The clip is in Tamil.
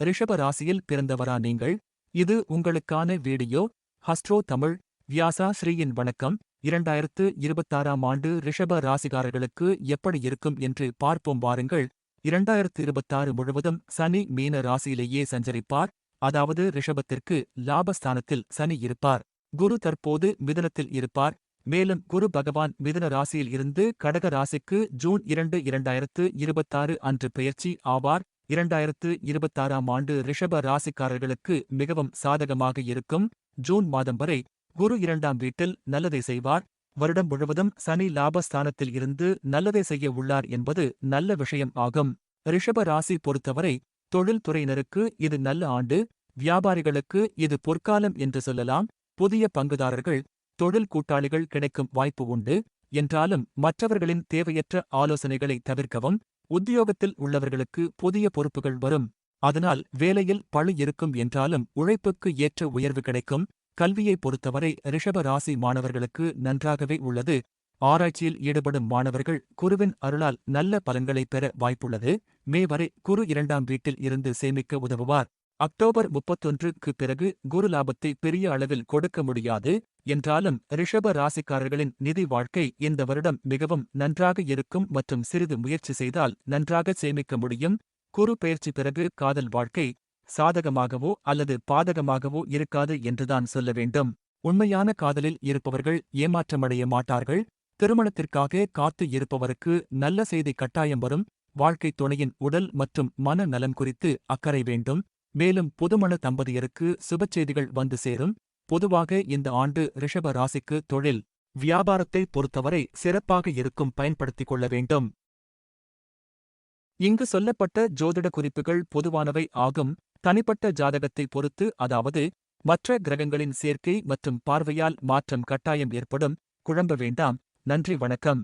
ரிஷப ராசியில் பிறந்தவரா நீங்கள்? இது உங்களுக்கான வீடியோ. ஹஸ்ட்ரோ தமிழ். வியாசா ஸ்ரீயின் வணக்கம். இரண்டாயிரத்து இருபத்தாறாம் ஆண்டு ரிஷப ராசிகாரர்களுக்கு எப்படி இருக்கும் என்று பார்ப்போம் வாருங்கள். இரண்டாயிரத்து இருபத்தாறு முழுவதும் சனி மீன ராசியிலேயே சஞ்சரிப்பார். அதாவது ரிஷபத்திற்கு லாபஸ்தானத்தில் சனி இருப்பார். குரு தற்போது மிதனத்தில் இருப்பார். மேலும் குரு பகவான் மிதன ராசியில் இருந்து கடக ராசிக்கு ஜூன் இரண்டு இரண்டாயிரத்து இருபத்தாறு அன்று பெயர்ச்சி ஆவார். இரண்டாயிரத்து இருபத்தாறாம் ஆண்டு ரிஷப ராசிக்காரர்களுக்கு மிகவும் சாதகமாக இருக்கும் ஜூன் மாதம் வரை குரு இரண்டாம் வீட்டில் நல்லதை செய்வார். வருடம் முழுவதும் சனி லாபஸ்தானத்தில் இருந்து நல்லதை செய்ய உள்ளார் என்பது நல்ல விஷயம் ஆகும். ரிஷப ராசி பொறுத்தவரை தொழில்துறையினருக்கு இது நல்ல ஆண்டு. வியாபாரிகளுக்கு இது பொற்காலம் என்று சொல்லலாம். புதிய பங்குதாரர்கள் தொழில் கூட்டாளிகள் கிடைக்கும் வாய்ப்பு உண்டு. என்றாலும் மற்றவர்களின் தேவையற்ற ஆலோசனைகளை தவிர்க்கவும் உத்தியோகத்தில் உள்ளவர்களுக்கு புதிய பொறுப்புகள் வரும். அதனால் வேலையில் பழு இருக்கும் என்றாலும் உழைப்புக்கு ஏற்ற உயர்வு கிடைக்கும். கல்வியை பொறுத்தவரை ரிஷப ராசி மாணவர்களுக்கு நன்றாகவே உள்ளது. ஆராய்ச்சியில் ஈடுபடும் மாணவர்கள் குருவின் அருளால் நல்ல பலன்களை பெற வாய்ப்புள்ளது. மே வரை குரு இரண்டாம் வீட்டில் இருந்து சேமிக்க உதவுவார். அக்டோபர் முப்பத்தொன்றுக்கு பிறகு குரு லாபத்தை பெரிய அளவில் கொடுக்க முடியாது என்றாலும் ரிஷப ராசிக்காரர்களின் நிதி வாழ்க்கை இந்த வருடம் மிகவும் நன்றாக இருக்கும் மற்றும் சிறிது முயற்சி செய்தால் நன்றாக சேமிக்க முடியும். குரு பயிற்சி பிறகு காதல் வாழ்க்கை சாதகமாகவோ அல்லது பாதகமாகவோ இருக்காது என்றுதான் சொல்ல வேண்டும். உண்மையான காதலில் இருப்பவர்கள் ஏமாற்றமடைய மாட்டார்கள். திருமணத்திற்காக காத்து இருப்பவருக்கு நல்ல செய்தி கட்டாயம் வரும். வாழ்க்கை துணையின் உடல் மற்றும் மன நலம் குறித்து அக்கறை வேண்டும். மேலும் புதுமண தம்பதியருக்கு சுபச்செய்திகள் வந்து சேரும். பொதுவாக இந்த ஆண்டு ரிஷப ராசிக்கு தொழில் வியாபாரத்தை பொறுத்தவரை சிறப்பாக இருக்கும் பயன்படுத்திக் கொள்ள வேண்டும். இங்கு சொல்லப்பட்ட ஜோதிட குறிப்புகள் பொதுவானவை ஆகும். தனிப்பட்ட ஜாதகத்தை பொறுத்து அதாவது மற்ற கிரகங்களின் சேர்க்கை மற்றும் பார்வையால் மாற்றம் கட்டாயம் ஏற்படும். குழம்ப வேண்டாம். நன்றி வணக்கம்.